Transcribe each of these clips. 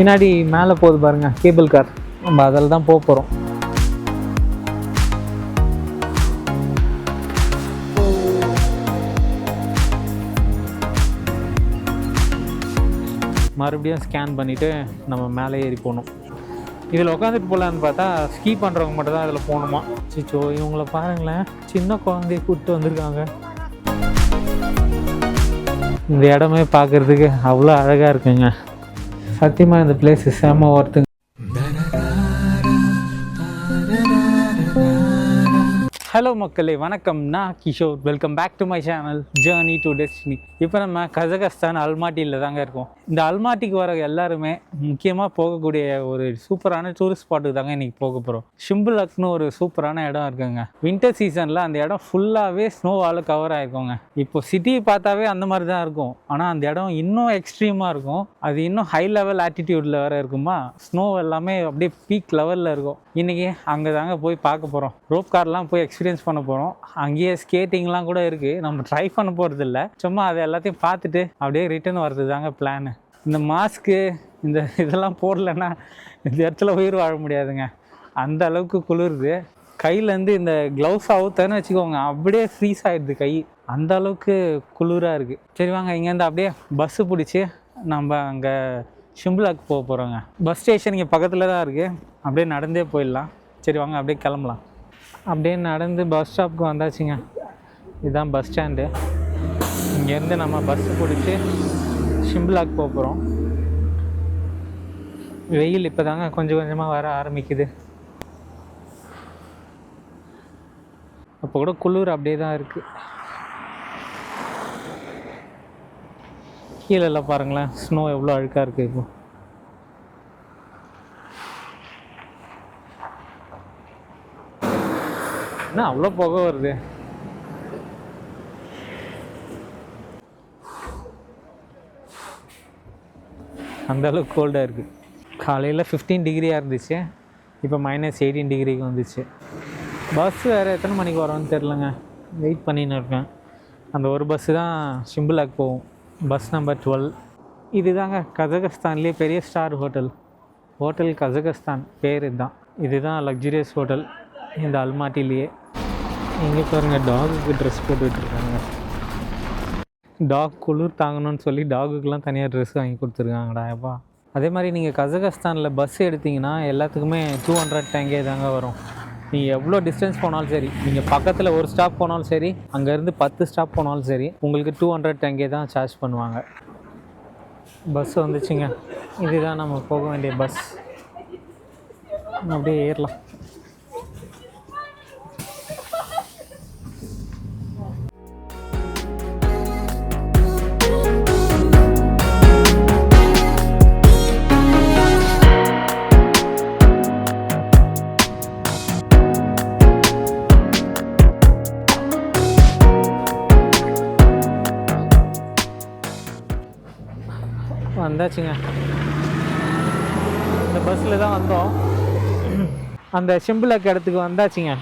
பின்னாடி மேலே போகுது பாருங்க கேபிள் கார் நம்ம அதில் தான் போக போகிறோம் மறுபடியும் ஸ்கேன் பண்ணிவிட்டு நம்ம மேலே ஏறி போகணும். இதில் உட்காந்துட்டு போகலான்னு பார்த்தா ஸ்கீ பண்ணுறவங்க மட்டும் தான் அதில் போகணுமா? சிச்சோ இவங்கள பாருங்களேன் சின்ன குழந்தைய கூப்பிட்டு வந்திருக்காங்க. இந்த இடமே பார்க்குறதுக்கு அவ்வளோ அழகாக இருக்குங்க. சத்தியமாக இந்த பிளேஸ் செம்ம ஒர்த்துங்க ஹலோ மக்களே வணக்கம். நான் Kishore. Welcome back to my channel journey to destiny இப்போ நம்ம கசகஸ்தான் அல்மாட்டியில் தாங்க இருக்கோம். இந்த அல்மாட்டிக்கு வர எல்லாருமே முக்கியமாக போகக்கூடிய ஒரு சூப்பரான டூரிஸ்ட் ஸ்பாட்டுக்கு தாங்க இன்றைக்கி போக போகிறோம் ஷிம்புலக்னு ஒரு சூப்பரான இடம் இருக்குங்க. வின்டர் சீசனில் அந்த இடம் ஃபுல்லாகவே ஸ்னோவால் கவர் ஆகிருக்குங்க இப்போ சிட்டியை பார்த்தாவே அந்த மாதிரி தான் இருக்கும். ஆனால் அந்த இடம் இன்னும் எக்ஸ்ட்ரீமாக இருக்கும். அது இன்னும் ஹை லெவல் ஆட்டிடியூடில் வேறு இருக்குமா? ஸ்னோ எல்லாமே அப்படியே பீக் லெவலில் இருக்கும். இன்றைக்கி அங்கே தாங்க போய் பார்க்க போகிறோம் ரோப் கார்லாம் போய் எக்ஸ் எக்ஸ்பீரியன்ஸ் பண்ண போகிறோம் அங்கேயே ஸ்கேட்டிங்லாம் கூட இருக்குது நம்ம ட்ரை பண்ண போகிறது இல்லை சும்மா அதை எல்லாத்தையும் பார்த்துட்டு அப்படியே ரிட்டர்ன் வர்றது தாங்க பிளானு இந்த மாஸ்க்கு இந்த இதெல்லாம் போடலன்னா இந்த இடத்துல உயிர் வாழ முடியாதுங்க. அந்த அளவுக்கு குளிருது. கையிலேருந்து இந்த க்ளவுஸ் அவுத்தேன்னு வச்சுக்கோங்க. அப்படியே ஃப்ரீஸ் ஆகிடுது கை. அந்த அளவுக்கு குளிராக இருக்குது சரி வாங்க இங்கேருந்து அப்படியே பஸ்ஸு பிடிச்சி நம்ம அங்கே ஷிம்லாக்கு போக போகிறோங்க பஸ் ஸ்டேஷன் இங்கே பக்கத்தில் தான் இருக்குது அப்படியே நடந்தே போயிடலாம். சரி வாங்க அப்படியே கிளம்பலாம். அப்படியே நடந்து பஸ் ஸ்டாப்புக்கு வந்தாச்சுங்க. இதுதான் பஸ் ஸ்டாண்டு இங்கேருந்து நம்ம பஸ்ஸு பிடிச்சி ஷிம்லாக்கு போக போகிறோம் வெயில் இப்போ தாங்க கொஞ்சம் கொஞ்சமாக வர ஆரம்பிக்குது. அப்போ கூட குளிர் அப்படியே தான் இருக்குது கீழே எல்லாம் பாருங்களேன் ஸ்னோ எவ்வளோ அழுக்காக இருக்குது இப்போ. என்ன அவ்வளோ புகை வருது? அந்த அளவுக்கு கோல்டாக இருக்குது காலையில் ஃபிஃப்டீன் டிகிரியாக இருந்துச்சு. இப்போ மைனஸ் எயிட்டீன் டிகிரிக்கு வந்துச்சு. பஸ் வேறு எத்தனை மணிக்கு வரும்னு தெரிலங்க வெயிட் பண்ணின்னு இருக்கேன். அந்த ஒரு பஸ்ஸு தான் ஷிம்புலாக் போகும். பஸ் நம்பர் டுவெல் இதுதாங்க கஜகஸ்தான்லேயே பெரிய ஸ்டார் ஹோட்டல் ஹோட்டல் கஜகஸ்தான் பேர் இதுதான். இதுதான் லக்ஸுரியஸ் ஹோட்டல் இந்த அல்மாட்டிலேயே. இங்கே பாருங்க டாகுக்கு ட்ரெஸ் போட்டுட்ருக்காங்க டாக் குளிர் தாங்கணும்னு சொல்லி டாகுக்கெலாம் தனியாக ட்ரெஸ் வாங்கி கொடுத்துருக்காங்கடா எப்பா அதே மாதிரி நீங்கள் கசகஸ்தானில் பஸ் எடுத்தீங்கன்னா எல்லாத்துக்குமே டூ ஹண்ட்ரட் டேங்கே தாங்க வரும். நீங்கள் எவ்வளோ டிஸ்டன்ஸ் போனாலும் சரி நீங்கள் பக்கத்தில் ஒரு ஸ்டாப் போனாலும் சரி அங்கேருந்து பத்து ஸ்டாப் போனாலும் சரி உங்களுக்கு டூ ஹண்ட்ரட் டேங்கே தான் சார்ஜ் பண்ணுவாங்க. பஸ் வந்துச்சுங்க. இதுதான் நம்ம போக வேண்டிய பஸ் அப்படியே ஏறலாம். வந்தாச்சுங்க. இந்த பஸ்ஸில் தான் வந்தோம். அந்த சிம்பிளக் இடத்துக்கு வந்தாச்சுங்க.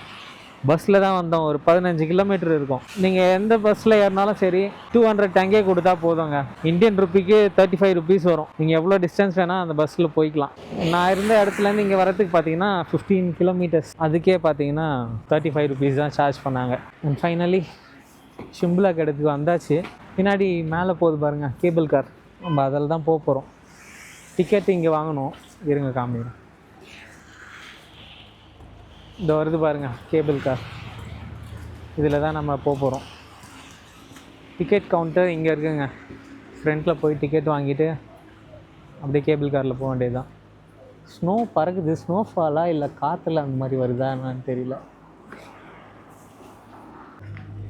பஸ்ஸில் தான் வந்தோம். ஒரு பதினஞ்சு கிலோமீட்டர் இருக்கும். நீங்கள் எந்த பஸ்ஸில் ஏறினாலும் சரி டூ ஹண்ட்ரட் டங்கே கொடுத்தா போதுங்க. இந்தியன் ருப்பிக்கு தேர்ட்டி ஃபைவ் ருபீஸ் வரும். நீங்கள் எவ்வளோ டிஸ்டன்ஸ் வேணால் அந்த பஸ்ஸில் போய்க்கலாம். நான் இருந்த இடத்துலேருந்து இங்கே வரதுக்கு பார்த்தீங்கன்னா ஃபிஃப்டீன் கிலோமீட்டர்ஸ் அதுக்கே பார்த்தீங்கன்னா தேர்ட்டி ஃபைவ் ருபீஸ் தான் சார்ஜ் பண்ணாங்க. அண்ட் ஃபைனலி ஷிம்லா இடத்துக்கு வந்தாச்சு. பின்னாடி மேலே போகுது பாருங்கள் கேபிள் கார் நம்ம அதில் தான் போக போகிறோம். டிக்கெட் இங்கே வாங்கணும். இருங்க காமிக்கிறேன். இந்த வருது பாருங்கள் கேபிள் கார் இதில் தான் நம்ம போக போகிறோம். டிக்கெட் கவுண்டர் இங்கே இருக்குங்க. ஃப்ரண்ட்டில் போய் டிக்கெட் வாங்கிட்டு அப்படியே கேபிள் காரில் போக வேண்டியது தான் ஸ்னோ பறக்குது ஸ்னோ ஃபாலா இல்லை காற்றுல அந்த மாதிரி வருதா என்னன்னு தெரியல.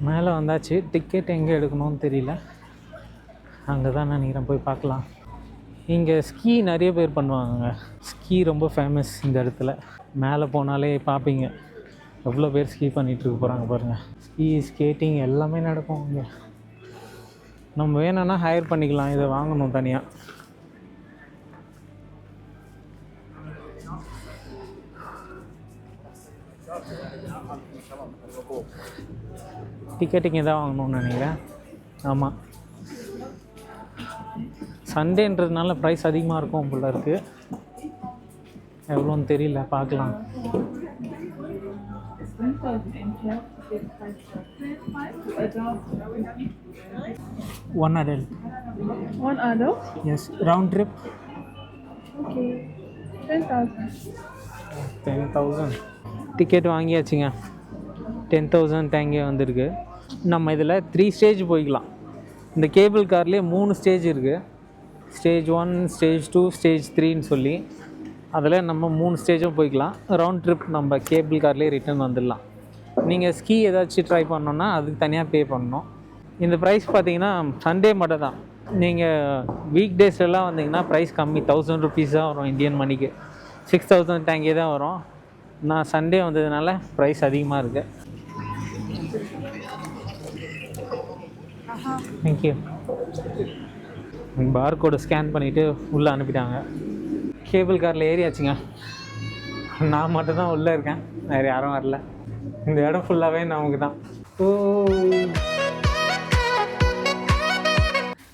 மேலே வந்தாச்சு. டிக்கெட் எங்கே எடுக்கணும்னு தெரியல. அங்கே தான் நினைக்கிறேன் போய் பார்க்கலாம். இங்கே ஸ்கீ நிறைய பேர் பண்ணுவாங்க ஸ்கீ ரொம்ப ஃபேமஸ் இந்த இடத்துல. மேலே போனாலே பார்ப்பீங்க. எவ்வளோ பேர் ஸ்கீ பண்ணிகிட்டு போகிறாங்க பாருங்கள் ஸ்கீ ஸ்கேட்டிங் எல்லாமே நடக்கும் இங்கே. நம்ம வேணும்னா ஹையர் பண்ணிக்கலாம். இதை வாங்கணும் தனியாக டிக்கெட் எதாவது தான் வாங்கணும்னு நினைக்கிறேன். ஆமாம் சண்டேன்றதுனால ப்ரைஸ் அதிகமாக இருக்கும் போல இருக்குது எவ்வளோன்னு தெரியல பார்க்கலாம். One adult One adult? Yes round trip. Ten thousand. Ten thousand ticket வாங்கியாச்சுங்க. Ten thousand tenge வந்திருக்கு. நம்ம இதில் த்ரீ ஸ்டேஜ் போய்க்கலாம். இந்த கேபிள் கார்லேயே மூணு ஸ்டேஜ் இருக்குது stage one stage two stage த்ரீன்னு சொல்லி அதில் நம்ம மூணு ஸ்டேஜும் போய்க்கலாம். ரவுண்ட் ட்ரிப் நம்ம கேபிள் கார்லேயே ரிட்டர்ன் வந்துடலாம். நீங்கள் ஸ்கீ ஏதாச்சும் ட்ரை பண்ணோன்னா அதுக்கு தனியாக பே பண்ணணும். இந்த ப்ரைஸ் பார்த்தீங்கன்னா சண்டே மட்டும் தான். நீங்கள் வீக் டேஸ்லலாம் வந்தீங்கன்னா ப்ரைஸ் கம்மி. தௌசண்ட் ருபீஸ் தான் வரும் இந்தியன் மணிக்கு சிக்ஸ் தௌசண்ட் டேங்கே தான் வரும். நான் சண்டே வந்ததுனால ப்ரைஸ் அதிகமாக இருக்குது தேங்க்யூ பார் கோடை ஸ்கேன் பண்ணிவிட்டு உள்ளே அனுப்பிட்டாங்க. கேபிள் காரில் ஏறியாச்சுங்க நான் மட்டும் தான் உள்ளே இருக்கேன். வேறு யாரும் வரல. இந்த இடம் ஃபுல்லாகவே நமக்கு தான் ஓ.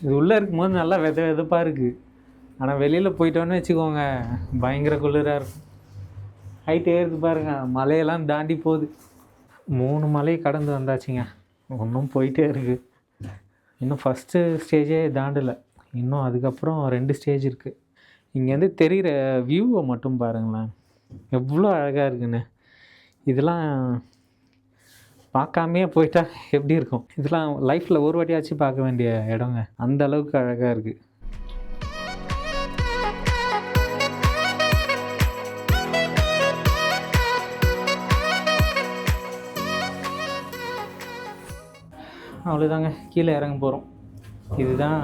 இது உள்ளே இருக்கும்போது நல்லா வெத வெதப்பாக இருக்குது ஆனால் வெளியில் போயிட்டோன்னு வச்சுக்கோங்க பயங்கர குளிராக இருக்கும். ஹைட் ஏறுது பாருங்க. மலையெல்லாம் தாண்டி போகுது. மூணு மலையை கடந்து வந்தாச்சுங்க. ஒன்றும் போயிட்டே இருக்குது இன்னும் ஃபஸ்ட்டு ஸ்டேஜே தாண்டலை. இன்னும் அதுக்கப்புறம் ரெண்டு ஸ்டேஜ் இருக்குது இங்கேருந்து தெரிகிற வியூவை மட்டும் பாருங்களேன். எவ்வளோ அழகாக இருக்குன்னு. இதெல்லாம் பார்க்காமையே போயிட்டா எப்படி இருக்கும்? இதெல்லாம் லைஃப்பில் ஒரு வாட்டியாச்சும் பார்க்க வேண்டிய இடங்க. அந்த அளவுக்கு அழகாக இருக்குது அவ்வளோதாங்க கீழே இறங்க போகிறோம் இதுதான்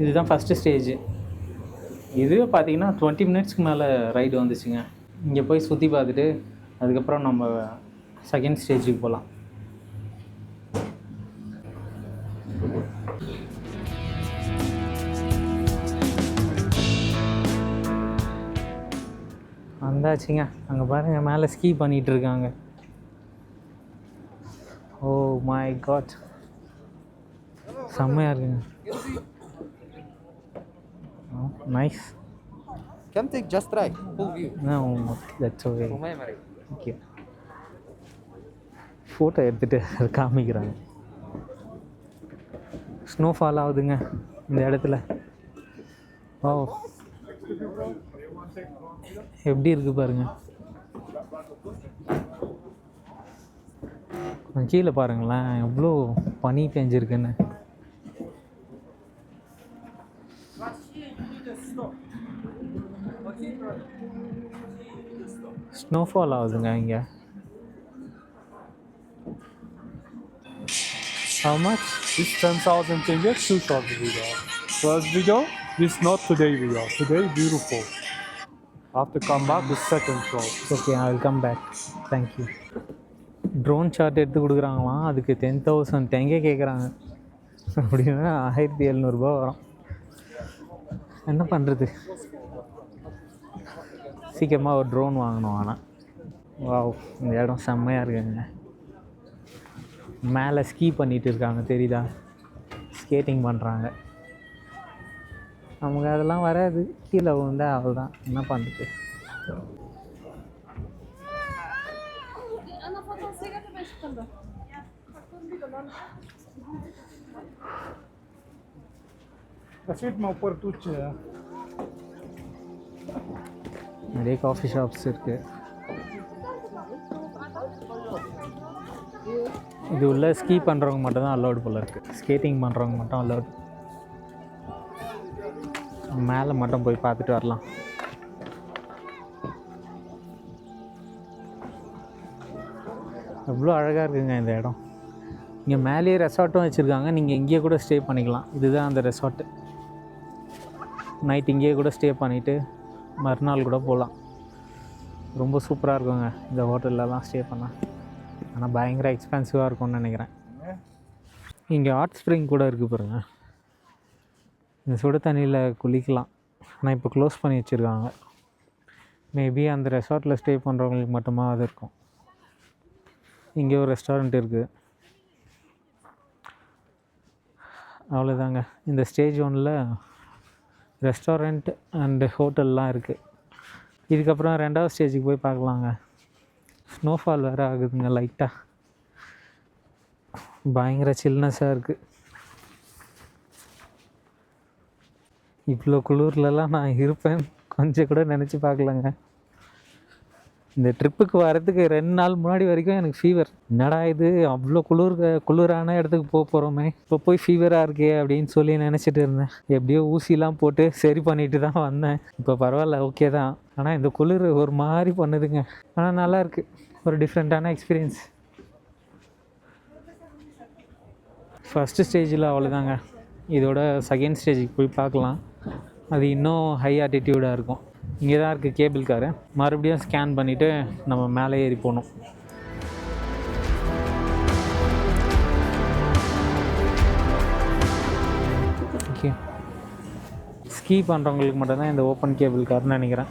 இதுதான் ஃபஸ்ட்டு ஸ்டேஜ் இதுவே பார்த்தீங்கன்னா டுவெண்ட்டி மினிட்ஸ்க்கு மேலே ரைடு வந்துச்சுங்க. இங்கே போய் சுற்றி பார்த்துட்டு அதுக்கப்புறம் நம்ம செகண்ட் ஸ்டேஜுக்கு போகலாம் வந்தாச்சுங்க. அங்கே பாருங்கள் மேலே ஸ்கீ பண்ணிகிட்டு இருக்காங்க. ஓ மை காட் செம்மையாக இருக்குங்க. Nice take just try. Full view. No, that's okay. For my memory. Okay photo எடுத்துகிட்டு அது காமிக்கிறாங்க ஸ்னோஃபால் ஆகுதுங்க இந்த இடத்துல. ஓ எப்படி இருக்கு பாருங்க. கொஞ்சம் கீழே பாருங்களேன். எவ்வளோ பனி பெஞ்சிருக்குன்னு. ஸ்னோஃபால் ஆகுதுங்க இங்கே How much? This 10,000 tenge, two short video. First video, this not today video. Today, beautiful. After come back, the second shot. Okay I will come back thank you drone shot எடுத்து கொடுக்குறாங்களாம் அதுக்கு ten thousand தேங்கே கேட்குறாங்க அப்படின்னா ஆயிரத்தி எழுநூறுபா வரும் என்ன பண்ணுறது சீக்கிரமாக ஒரு ட்ரோன் வாங்கணும் ஆனால் வாவ் இந்த இடம் செம்மையாக இருக்குங்க. மேலே ஸ்கீ பண்ணிகிட்டு இருக்காங்க தெரியுதா? ஸ்கேட்டிங் பண்ணுறாங்க நமக்கு அதெல்லாம் வராது. கீழே விழுந்தா அவள் தான் என்ன பண்ணுறது Anna får ta நிறைய காஃபி ஷாப்ஸ் இருக்குது இது உள்ள ஸ்கீ பண்ணுறவங்க மட்டும் தான் அலௌடு போல் இருக்குது ஸ்கேட்டிங் பண்ணுறவங்க மட்டும் அலௌடு மேலே மட்டும் போய் பார்த்துட்டு வரலாம். எவ்வளோ அழகாக இருக்குங்க இந்த இடம். இங்கே மேலேயே ரெசார்ட்டும் வச்சுருக்காங்க. நீங்கள் இங்கேயே கூட ஸ்டே பண்ணிக்கலாம். இதுதான் அந்த ரெசார்ட்டு நைட் இங்கேயே கூட ஸ்டே பண்ணிவிட்டு மறுநாள் கூட போகலாம். ரொம்ப சூப்பராக இருக்குங்க. இந்த ஹோட்டல்லலாம் ஸ்டே பண்ணால் ஆனால் பயங்கர எக்ஸ்பென்சிவாக இருக்கும்னு நினைக்கிறேன். இங்கே ஹாட் ஸ்ப்ரிங் கூட இருக்குது பாருங்க. இந்த சுடு தண்ணியில் குளிக்கலாம். ஆனால் இப்போ க்ளோஸ் பண்ணி வச்சுருக்காங்க. மேபி அந்த ரெசார்ட்டில் ஸ்டே பண்ணுறவங்களுக்கு மட்டுமா அது இருக்கும். இங்கே ஒரு ரெஸ்டாரண்ட் இருக்குது அவ்வளோதாங்க இந்த ஸ்டேஜ் ஒன்றில் ரெஸ்டாரண்ட் அண்டு ஹோட்டல்லாம் இருக்குது இதுக்கப்புறம் ரெண்டாவது ஸ்டேஜுக்கு போய் பார்க்கலாங்க. ஸ்னோஃபால் வேறு ஆகுதுங்க லைட்டாக பயங்கர சில்னஸாக இருக்குது இவ்வளோ குளிர்லலாம் நான் இருப்பேன். கொஞ்சம் கூட நினச்சி பார்க்கலங்க. இந்த ட்ரிப்புக்கு வரதுக்கு ரெண்டு நாள் முன்னாடி வரைக்கும் எனக்கு ஃபீவர் என்னடா இது? அவ்வளோ குளிர் குளிரான இடத்துக்கு போக போகிறோமே இப்போ போய் ஃபீவராக இருக்கே அப்படின்னு சொல்லி நினச்சிட்டு இருந்தேன். எப்படியோ ஊசிலாம் போட்டு சரி பண்ணிட்டு தான் வந்தேன். இப்போ பரவாயில்ல ஓகே தான். ஆனால் இந்த குளிர் ஒரு மாதிரி பண்ணுதுங்க. ஆனால் நல்லாயிருக்கு ஒரு டிஃப்ரெண்ட்டான எக்ஸ்பீரியன்ஸ் ஃபஸ்ட்டு ஸ்டேஜில் அவ்வளோதாங்க இதோட செகண்ட் ஸ்டேஜுக்கு போய் பார்க்கலாம். அது இன்னும் ஹை ஆட்டிடியூடாக இருக்கும். இங்கே தான் இருக்குது கேபிள் காரு. மறுபடியும் ஸ்கேன் பண்ணிவிட்டு நம்ம மேலே ஏறி போகணும். ஓகே. ஸ்கீ பண்ணுறவங்களுக்கு மட்டும்தான் இந்த ஓப்பன் கேபிள் கார்னு நினைக்கிறேன்.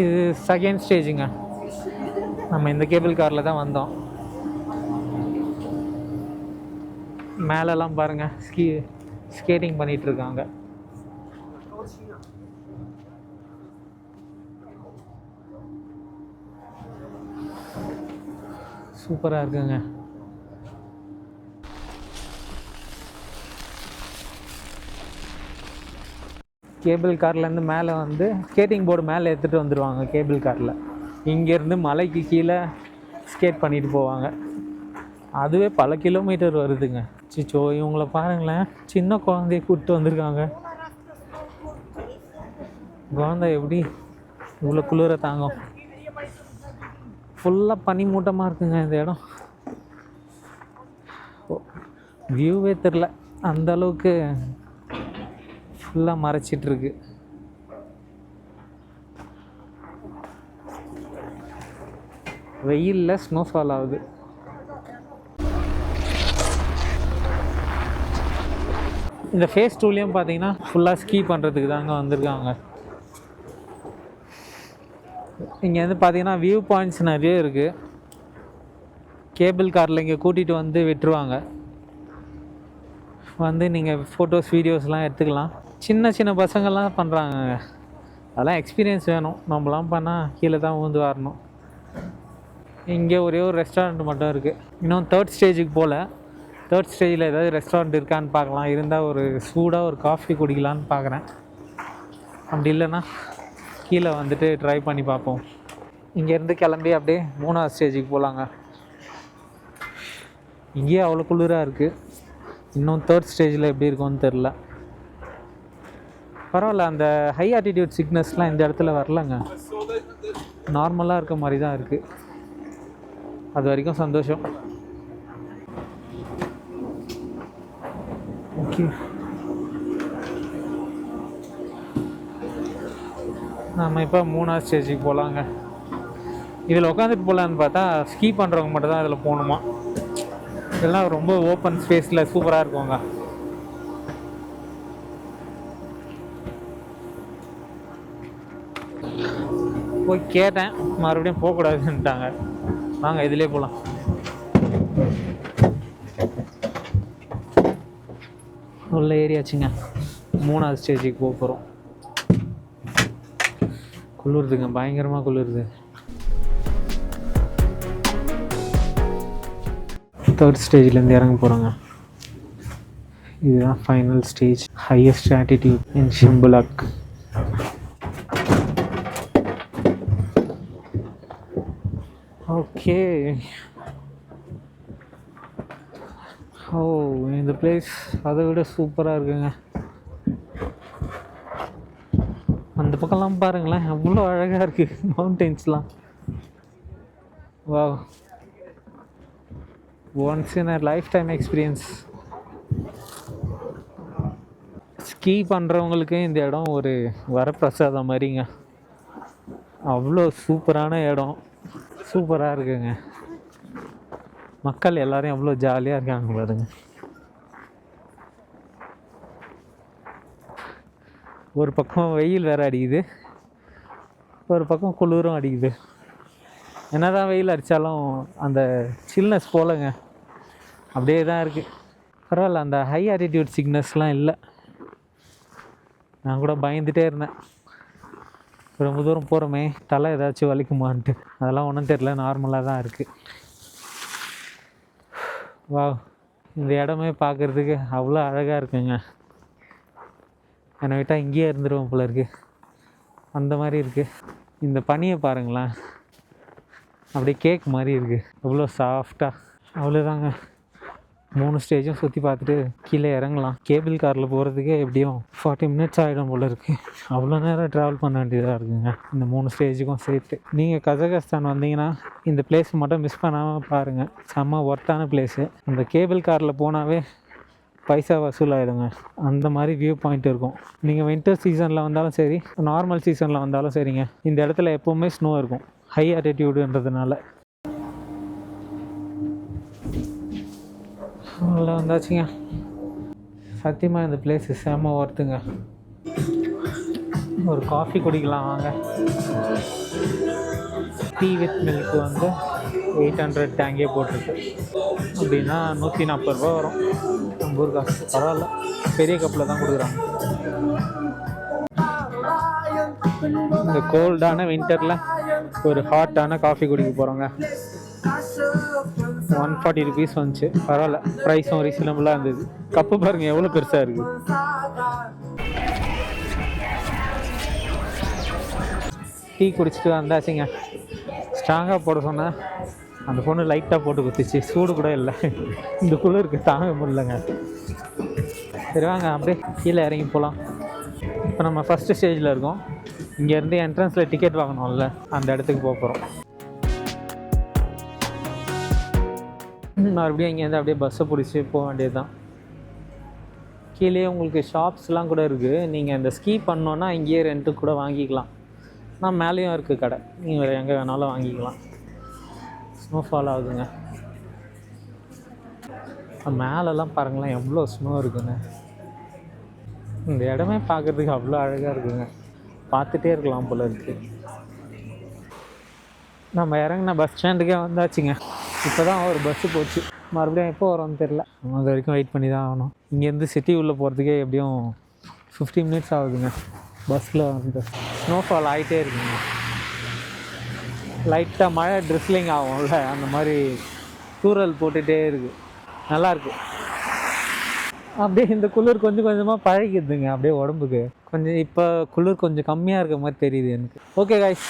இது செகண்ட் ஸ்டேஜுங்க நம்ம இந்த கேபிள் காரில் தான் வந்தோம். மேலெல்லாம் பாருங்க ஸ்கீ ஸ்கேட்டிங் பண்ணிட்டு இருக்காங்க சூப்பராக இருக்குங்க. கேபிள் கார்லேருந்து மேலே வந்து ஸ்கேட்டிங் போர்டு மேலே எடுத்துகிட்டு வந்துடுவாங்க கேபிள் காரில். இங்கேருந்து மலைக்கு கீழே ஸ்கேட் பண்ணிட்டு போவாங்க. அதுவே பல கிலோமீட்டர் வருதுங்க. சிச்சோ இவங்கள பாருங்களேன். சின்ன குழந்தைய கூப்பிட்டு வந்திருக்காங்க. குழந்தை எப்படி? இவ்வளோ குளிர தாங்கும். ஃபுல்லாக பனி மூட்டமாக இருக்குங்க இந்த இடம். வியூவே தெரில அந்த அளவுக்கு ஃபுல்லாக மறைச்சிட்ருக்கு வெயிலில் ஸ்னோஃபால் ஆகுது. இந்த ஃபேஸ் டூலையும் பார்த்தீங்கன்னா ஃபுல்லாக ஸ்கீ பண்ணுறதுக்கு தாங்க வந்திருக்காங்க. இங்கே வந்து பார்த்தீங்கன்னா வியூ பாயிண்ட்ஸ் நிறைய இருக்குது கேபிள் காரில் இங்கே கூட்டிகிட்டு வந்து விட்டுருவாங்க. வந்து நீங்கள் ஃபோட்டோஸ் வீடியோஸ்லாம் எடுத்துக்கலாம். சின்ன சின்ன பசங்கள்லாம் பண்ணுறாங்க அதெல்லாம் எக்ஸ்பீரியன்ஸ் வேணும். நம்மலாம் பண்ணால் கீழே தான் ஊந்து வரணும். இங்கே ஒரே ஒரு ரெஸ்டாரண்ட் மட்டும் இருக்குது இன்னும் தேர்ட் ஸ்டேஜுக்கு போகல தேர்ட் ஸ்டேஜில் ஏதாவது ரெஸ்டாரண்ட் இருக்கான்னு பார்க்கலாம். இருந்தால் ஒரு சூடாக ஒரு காஃபி குடிக்கலான்னு பார்க்குறேன். அப்படி இல்லைன்னா கீழே வந்துட்டு ட்ரை பண்ணி பார்ப்போம். இங்கேருந்து கிளம்பி அப்படியே மூணாவது ஸ்டேஜுக்கு போகலாங்க இங்கேயே அவ்வளோ குளிராக இருக்குது இன்னும் தேர்ட் ஸ்டேஜில் எப்படி இருக்கும்னு தெரில பரவாயில்ல அந்த ஹை ஆட்டிடியூட் சிக்னஸ்லாம் இந்த இடத்துல வரலங்க. நார்மலாக இருக்க மாதிரி தான் இருக்குது அது வரைக்கும் சந்தோஷம். ஓகே நம்ம இப்போ மூணாவது ஸ்டேஜுக்கு போகலாங்க. இதில் உட்காந்துட்டு போகலான்னு பார்த்தா ஸ்கீ பண்ணுறவங்க மட்டும் தான் இதில் போகணுமா? இதெல்லாம் ரொம்ப ஓப்பன் ஸ்பேஸில் சூப்பராக இருக்குங்க. போய் கேட்டேன். மறுபடியும் போகக்கூடாதுன்ட்டாங்க. வாங்க இதிலே போகலாம். உள்ள ஏரியாச்சுங்க மூணாவது ஸ்டேஜுக்கு போக போகிறோம் குளிருதுங்க பயங்கரமாக குளிருது. தேர்ட் ஸ்டேஜ்லேருந்து இறங்க போகிறோங்க இதுதான் final stage highest altitude in Shymbulak okay oh இந்த பிளேஸ் அதை விட சூப்பராக இருக்குங்க. அந்த பக்கம்லாம் பாருங்களேன் அவ்வளோ அழகாக இருக்குது மவுண்டெயின்ஸ்லாம் வா once in a lifetime experience ski பண்ணுறவங்களுக்கு இந்த இடம் ஒரு வரப்பிரசாதம் மாதிரிங்க. அவ்வளோ சூப்பரான இடம். சூப்பராக இருக்குங்க. மக்கள் எல்லோரும் எவ்வளோ ஜாலியாக இருக்காங்க பாருங்க. ஒரு பக்கம் வெயில் வேற அடிக்குது. ஒரு பக்கம் குளிரும் அடிக்குது. என்னதான் வெயில் அடித்தாலும் அந்த சில்னஸ் போலங்க. அப்படியே தான் இருக்குது பரவாயில்ல அந்த ஹை ஆட்டிடியூட் சிக்னஸ்லாம் இல்லை. நான் கூட பயந்துட்டே இருந்தேன். ரொம்ப தூரம் போகிறோமே தலை ஏதாச்சும் வலிக்குமான்ட்டு. அதெல்லாம் ஒன்றும் தெரில நார்மலாக தான் இருக்குது வா இந்த இடமே பார்க்குறதுக்கு அவ்வளோ அழகாக இருக்குங்க. என்னை விட்டால் இங்கேயே இருந்துருவோம் போல இருக்கு. அந்த மாதிரி இருக்குது இந்த பனியை பாருங்களேன். அப்படியே கேக் மாதிரி இருக்குது அவ்வளோ சாஃப்டாக அவ்வளோதாங்க. மூணு ஸ்டேஜும் சுற்றி பார்த்துட்டு கீழே இறங்கலாம். கேபிள் காரில் போகிறதுக்கே எப்படியும் ஃபார்ட்டி மினிட்ஸ் ஆகிடும் போல இருக்குது அவ்வளோ நேரம் ட்ராவல் பண்ண வேண்டியதாக இருக்குங்க. இந்த மூணு ஸ்டேஜுக்கும் சேர்த்து. நீங்கள் கஜகஸ்தான் வந்தீங்கன்னா இந்த பிளேஸ் மட்டும் மிஸ் பண்ணாமல் பாருங்கள் செம்ம ஒர்த்தான பிளேஸு அந்த கேபிள் காரில் போனாவே பைசா வசூல் ஆகிடுங்க அந்த மாதிரி வியூ பாயிண்ட் இருக்கும். நீங்கள் வின்டர் சீசனில் வந்தாலும் சரி நார்மல் சீசனில் வந்தாலும் சரிங்க. இந்த இடத்துல எப்போவுமே ஸ்னோ இருக்கும். ஹை ஆட்டிடியூடுன்றதுனால நல்லா வந்தாச்சுங்க. சத்தியமாக இந்த பிளேஸ் செம்ம ஒருத்துங்க ஒரு காஃபி குடிக்கலாம் வாங்க. டீ வித் மில்க் வந்து எயிட் ஹண்ட்ரட் டேங்கே போட்டிருக்கு. அப்படின்னா நூற்றி நாற்பது ரூபா வரும். நம்ம ஊர் காசு. பரவாயில்ல. பெரிய கப்பில் தான் கொடுக்குறாங்க. இந்த கோல்டான வின்டரில் ஒரு ஹாட்டான காஃபி குடிக்க போகிறோங்க ஒன் ஃபார்ட்டி ருபீஸ் வந்துச்சு. பரவாயில்ல. ப்ரைஸும் ரீசனபுளாக இருந்தது. கப்பு பாருங்கள் எவ்வளோ பெருசாக இருக்குது டீ குடிச்சிட்டு வந்தாச்சுங்க ஸ்ட்ராங்காக போட சொன்னேன் அந்த பொண்ணு லைட்டாக போட்டு குத்துச்சு சூடு கூட இல்லை. இந்த குளிருக்கு தாங்க முடியலங்க. சரி வாங்க அப்படியே கீழே இறங்கி போகலாம் இப்போ நம்ம ஃபஸ்ட்டு ஸ்டேஜில் இருக்கோம். இங்கேருந்து என்ட்ரன்ஸில் டிக்கெட் வாங்கணும்ல அந்த இடத்துக்கு போக போகிறோம் மறுபடியும் இங்கேருந்து அப்படியே பஸ்ஸை பிடிச்சி போக வேண்டியது தான் கீழே உங்களுக்கு ஷாப்ஸ்லாம் கூட இருக்குது நீங்கள் இந்த ஸ்கீ பண்ணோன்னா இங்கேயே ரெண்ட்டு கூட வாங்கிக்கலாம். ஆனால் மேலேயும் இருக்குது கடை. நீங்கள் எங்கே வேணாலும் வாங்கிக்கலாம். ஸ்னோஃபால் ஆகுதுங்க. மேலெல்லாம் பாருங்களேன் எவ்வளோ ஸ்னோ இருக்குங்க. இந்த இடமே பார்க்குறதுக்கு அவ்வளோ அழகாக இருக்குங்க. பார்த்துட்டே இருக்கலாம் போல இருக்குது நம்ம இறங்கின பஸ் ஸ்டாண்டுக்கே வந்தாச்சுங்க. இப்போ தான் ஒரு பஸ்ஸு போச்சு. மறுபடியும் எப்போ வரோன்னு தெரில அது வரைக்கும் வெயிட் பண்ணி தான் ஆகணும். இங்கேருந்து சிட்டி உள்ளே போகிறதுக்கே எப்படியும் ஃபிஃப்டி மினிட்ஸ் ஆகுதுங்க. பஸ்ஸில் வந்து ஸ்னோஃபால் ஆகிட்டே இருக்குங்க. லைட்டாக மழை ட்ரிஸ்லிங் ஆகும்ல அந்த மாதிரி தூரல் போட்டுகிட்டே இருக்குது நல்லாயிருக்கு அப்படியே இந்த குளிர் கொஞ்சம் கொஞ்சமாக பழகிடுதுங்க அப்படியே உடம்புக்கு. கொஞ்சம் இப்போ குளிர் கொஞ்சம் கம்மியாக இருக்க மாதிரி தெரியுது எனக்கு. ஓகே காய்ஸ்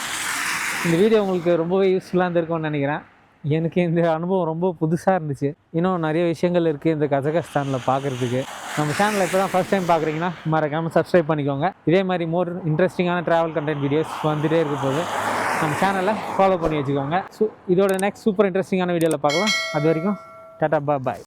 இந்த வீடியோ உங்களுக்கு ரொம்பவே யூஸ்ஃபுல்லாக இருந்திருக்கும்னு நினைக்கிறேன். எனக்கு இந்த அனுபவம் ரொம்ப புதுசாக இருந்துச்சு. இன்னும் நிறைய விஷயங்கள் இருக்குது இந்த கஜகஸ்தானில் பார்க்குறதுக்கு நம்ம சேனலை இப்போ தான் ஃபஸ்ட் டைம் பார்க்குறீங்கன்னா மறக்காமல் சப்ஸ்கிரைப் பண்ணிக்கோங்க. இதே மாதிரி மோர் இன்ட்ரெஸ்டிங்கான ட்ராவல் கண்டென்ட் வீடியோஸ் வந்துகிட்டே இருக்க போது நம்ம சேனலை ஃபாலோ பண்ணி வச்சுக்கோங்க. ஸோ இதோட நெக்ஸ்ட் சூப்பர் இன்ட்ரெஸ்டிங்கான வீடியோவில் பார்க்கலாம். அது வரைக்கும் டாட்டா பா பாய்